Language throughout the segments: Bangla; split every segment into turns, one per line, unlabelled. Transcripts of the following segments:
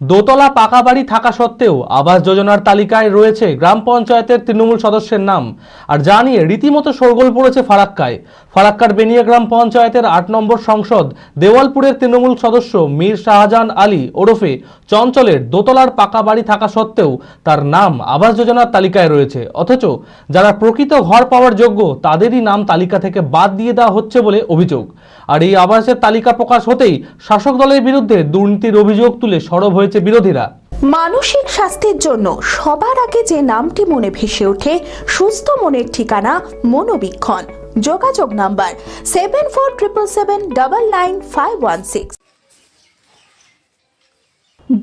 দোতলা পাকা বাড়ি থাকা সত্ত্বেও আবাস যোজনার তালিকায় রয়েছে গ্রাম পঞ্চায়েতের তৃণমূল সদস্যের নাম। আর যা নিয়ে রীতিমতো শোরগোল পড়েছে ফারাক্কায়। ফারাক্কার বেনিয়া গ্রাম পঞ্চায়েতের আট নম্বর সংসদ, দেওয়ালপুরের তৃণমূল সদস্য মীর শাহজাহান আলী ওরফে চঞ্চলের দোতলার পাকা বাড়ি থাকা সত্ত্বেও তার নাম আবাস যোজনার তালিকায় রয়েছে। অথচ যারা প্রকৃত ঘর পাওয়ার যোগ্য, তাদেরই নাম তালিকা থেকে বাদ দিয়ে দেওয়া হচ্ছে বলে অভিযোগ। আর এই আবাসের তালিকা প্রকাশ হতেই শাসক দলের বিরুদ্ধে দুর্নীতির অভিযোগ তুলে সরব হয়েছে বিরোধীরা।
মানসিক স্বাস্থ্যের জন্য সবার আগে যে নামটি মনে ভেসে ওঠে, সুস্থ মনের ঠিকানা মনোবীক্ষণ। যোগাযোগ number seven four triple seven double nine five one six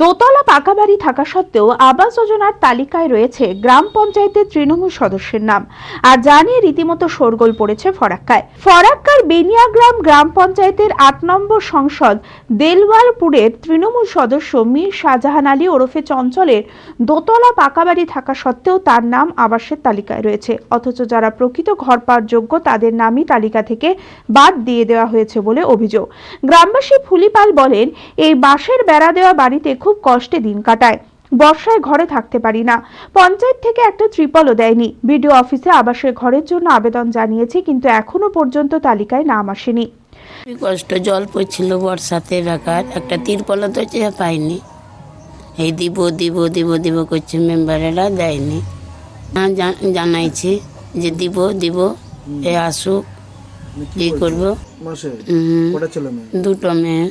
দোতলা পাকা বাড়ি থাকা সত্ত্বেও আবাস যোজনার তালিকায় রয়েছে গ্রাম পঞ্চায়েতের তৃণমূল সদস্যের নাম। আর যা নিয়ে রীতিমতো শোরগোল পড়েছে ফরাক্কায়। ফরাক্কার বেনিয়াগ্রাম গ্রাম পঞ্চায়েতের আট নম্বর সংসদ দেলওয়ালপুরের তৃণমূল সদস্য মীর শাহজাহান আলী ওরফে চঞ্চলের দোতলা পাকা বাড়ি থাকা সত্ত্বেও তার নাম আবাসের তালিকায় রয়েছে। অথচ যারা প্রকৃত ঘর পাওয়ার যোগ্য তাদের নামই তালিকা থেকে বাদ দিয়ে দেওয়া হয়েছে বলে অভিযোগ। গ্রামবাসী ফুলিপাল বলেন, এই বাঁশের বেড়া দেওয়া বাড়িতে খুব কষ্টে দিন কাটায়। বর্ষায় ঘরে থাকতে পারি না। পঞ্চায়েত থেকে একটা ত্রিপলও দেয়নি। বিডিও অফিসে আবাসের ঘরের জন্য আবেদন জানিয়েছি কিন্তু এখনও পর্যন্ত তালিকায় নাম আসেনি।
কষ্ট জল পড়ছিল বর্ষাতে রাখার। একটা তিরপলা তো পাইনি। এই দিব দিব দিব দিব করছে মেম্বারেরা দেয়নি। হ্যাঁ জানাইছি যে দিব দিব এ আসুক কি করব। দুটো মেয়ে।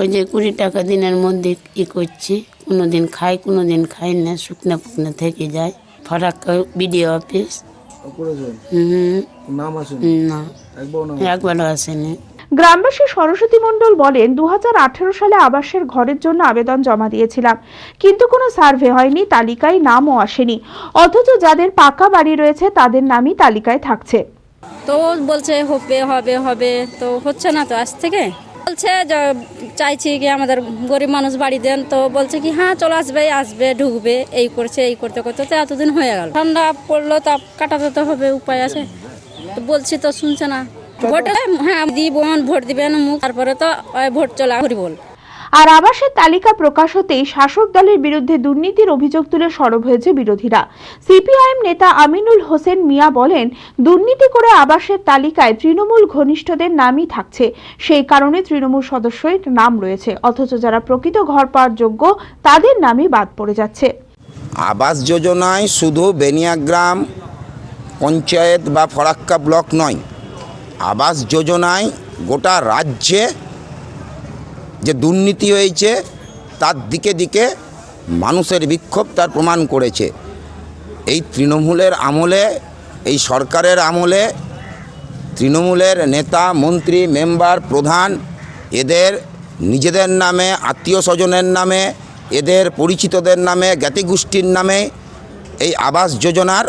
ওই যে কুড়ি টাকা দিনের মধ্যে ই করছি কোনো দিন খাই কোনো দিন খাই না শুকনো ফুকনো থেকে যায়। Farakka BDO office. হুম,
নাম
না। একবারও আসেনি।
গ্রামবাসী সরস্বতী মণ্ডল বলেন দু হাজার আঠারো সালে আবাসের ঘরের জন্য আবেদন জমা দিয়েছিলাম। কিন্তু কোনো সার্ভে হয়নি তালিকায় নামও আসেনি। অথচ যাদের পাকা বাড়ি রয়েছে তাদের নামই তালিকায় থাকছে।
তো বলছে হবে হবে হবে তো হচ্ছে না তো আজ থেকে? বলছে যে চাইছি কি আমাদের গরিব মানুষ বাড়ি দেন তো বলছে কি হ্যাঁ চলে আসবে আসবে ঢুকবে এই করছে এই করতে করতে তো এতদিন হয়ে গেল। ঠান্ডা পড়ল তা কাটাতে তো হবে উপায় আছে। তো বলছি তো শুনছে না। ভোট হ্যাঁ দিব ভোট দিবেন মুখ। তারপরে তো ওই ভোট চলা হরি বল।
আর আবাসের তালিকা প্রকাশ হতেই শাসক দলের বিরুদ্ধে দুর্নীতির অভিযোগ তুলে সরব হয়েছে বিরোধীরা। সিপিআইএম নেতা আমিনুল হোসেন মিয়া বলেন, দুর্নীতি করে আবাসের তালিকায় তৃণমূল ঘনিষ্ঠদের নামই থাকছে। সেই কারণে তৃণমূল সদস্যের নাম রয়েছে, অথচ যারা প্রকৃত ঘর পাওয়ার যোগ্য, তাদের নামই বাদ পড়ে যাচ্ছে।
আবাস যোজনায় শুধু বেনিয়াগ্রাম পঞ্চায়েত বা ফরাক্কা ব্লক নয়, আবাস যোজনায় গোটা রাজ্যে যে দুর্নীতি হয়েছে, তার দিকে দিকে মানুষের বিক্ষোভ তার প্রমাণ করেছে। এই তৃণমূলের আমলে, এই সরকারের আমলে তৃণমূলের নেতা, মন্ত্রী, মেম্বার, প্রধান, এদের নিজেদের নামে, আত্মীয় স্বজনের নামে, এদের পরিচিতদের নামে, জ্ঞাতিগোষ্ঠীর নামে এই আবাস যোজনার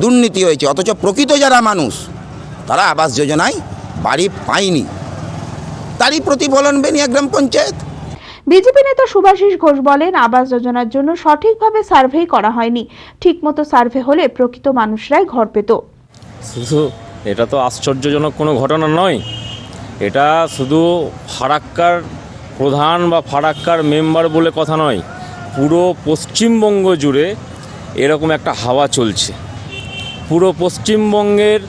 দুর্নীতি হয়েছে। অথচ প্রকৃত যারা মানুষ, তারা আবাস যোজনায় বাড়ি পায়নি। তারই প্রতিফলন বেনিয়াগ্রাম পঞ্চায়েত।
বিজেপি নেতা সুভাষিস ঘোষ বলেন আবাস যোজনার জন্য সঠিকভাবে সার্ভে করা হয়নি। ঠিকমতো সার্ভে হলে প্রকৃত মানুষরাই ঘর পেত।
শুধু এটা তো আশ্চর্যজনক কোনো ঘটনা নয়। এটা শুধু ফারাক্কার প্রধান বা ফারাক্কার মেম্বার বলে কথা নয় পুরো পশ্চিমবঙ্গ জুড়ে এরকম একটা হাওয়া চলছে। পুরো পশ্চিমবঙ্গের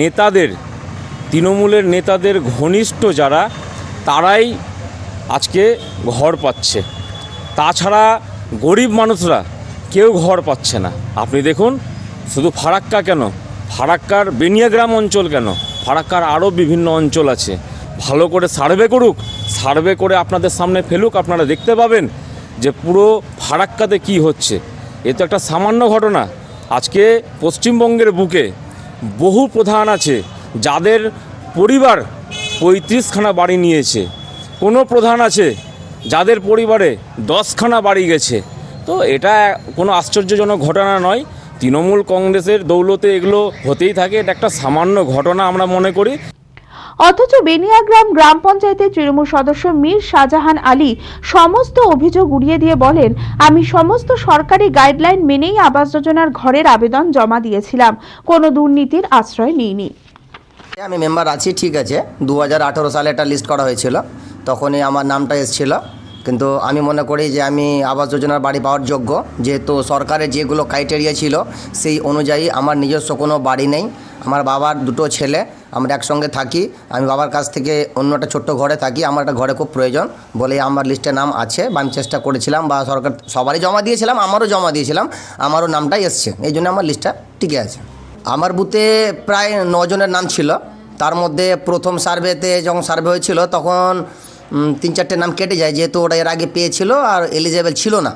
নেতাদের তৃণমূলের নেতাদের ঘনিষ্ঠ যারা তারাই আজকে ঘর পাচ্ছে। তাছাড়া গরিব মানুষরা কেউ ঘর পাচ্ছে না। আপনি দেখুন, শুধু ফারাক্কা কেন? ফারাক্কার বেনিয়াগ্রাম অঞ্চল কেন? ফারাক্কার আরও বিভিন্ন অঞ্চল আছে। ভালো করে সার্ভে করুক, সার্ভে করে আপনাদের সামনে ফেলুক, আপনারা দেখতে পাবেন যে পুরো ফারাক্কাতে কি হচ্ছে। এ তো একটা সামান্য ঘটনা। আজকে পশ্চিমবঙ্গের বুকে বহু প্রধান আছে যাদের পরিবার পঁয়ত্রিশখানা বাড়ি নিয়েছে। কোনো প্রধান আছে? যাদের পরিবারে দশখানা বাড়ি গেছে। তো এটা কোনো আশ্চর্যজনক ঘটনা নয়। তৃণমূল কংগ্রেসের দৌলতে এগুলো হতেই থাকে। এটা একটা সামান্য ঘটনা আমরা মনে করি।
অথচ বেনিয়াগ্রাম গ্রাম পঞ্চায়েতের তৃণমূল সদস্য মীর শাহজাহান আলী সমস্ত অভিযোগ উড়িয়ে দিয়ে বলেন, আমি সমস্ত সরকারি গাইডলাইন মেনেই আবাস যোজনার ঘরের আবেদন জমা দিয়েছিলাম। কোনো দুর্নীতির আশ্রয় নিইনি।
আমি মেম্বার আছি, ঠিক আছে। দু হাজার আঠেরো সালে একটা লিস্ট করা হয়েছিল। তখনই আমার নামটা এসেছিল। কিন্তু আমি মনে করি যে আমি আবাস যোজনার বাড়ি পাওয়ার যোগ্য। যেহেতু সরকারের যেগুলো ক্রাইটেরিয়া ছিল, সেই অনুযায়ী আমার নিজস্ব কোনো বাড়ি নেই। আমার বাবার দুটো ছেলে, আমরা একসঙ্গে থাকি। আমি বাবার কাছ থেকে অন্য একটা ছোট্ট ঘরে থাকি। আমার একটা ঘরে খুব প্রয়োজন বলে আমার লিস্টে নাম আছে বা আমি চেষ্টা করেছিলাম বা সরকার সবারই জমা দিয়েছিলাম, আমারও জমা দিয়েছিলাম, আমারও নামটাই এসছে। এই জন্য আমার লিস্টটা টিকে আছে। আমার বুথে প্রায় নজনের নাম ছিল। তার মধ্যে প্রথম সার্ভেতে যখন সার্ভে হয়েছিল, তখন তিন চারটে নাম কেটে যায়, যেহেতু ওটা এর আগে পেয়েছিল আর এলিজেবল ছিল না।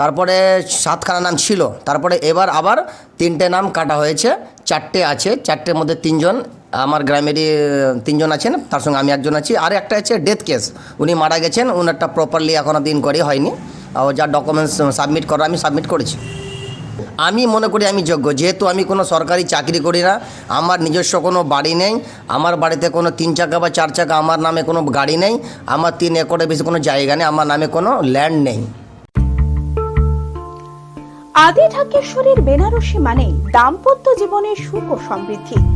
তারপরে সাতখানা নাম ছিল। তারপরে এবার আবার তিনটে নাম কাটা হয়েছে, চারটে আছে, চারটের মধ্যে তিনজন, আমার গ্রামেরই তিনজন আছেন, তার সঙ্গে আমি একজন আছি। আর একটা আছে ডেথ কেস উনি মারা গেছেন ওনারটা প্রপারলি এখনও দিন করে হয়নি। আর যা ডকুমেন্টস সাবমিট করা আমি সাবমিট করেছি। আমি মনে করি আমি যোগ্য। যেহেতু আমি কোনো সরকারি চাকরি করি না, আমার নিজস্ব কোনো বাড়ি নেই, আমার বাড়িতে কোনো তিন চাকা বা চার চাকা, আমার নামে কোনো গাড়ি নেই, আমার তিন একরে বেশি কোনো জায়গা নেই, আমার নামে কোনো ল্যান্ড নেই।
আদি ঢাকেশ্বরীর বেনারসি মানে দাম্পত্য জীবনের সুখ ও সমৃদ্ধি।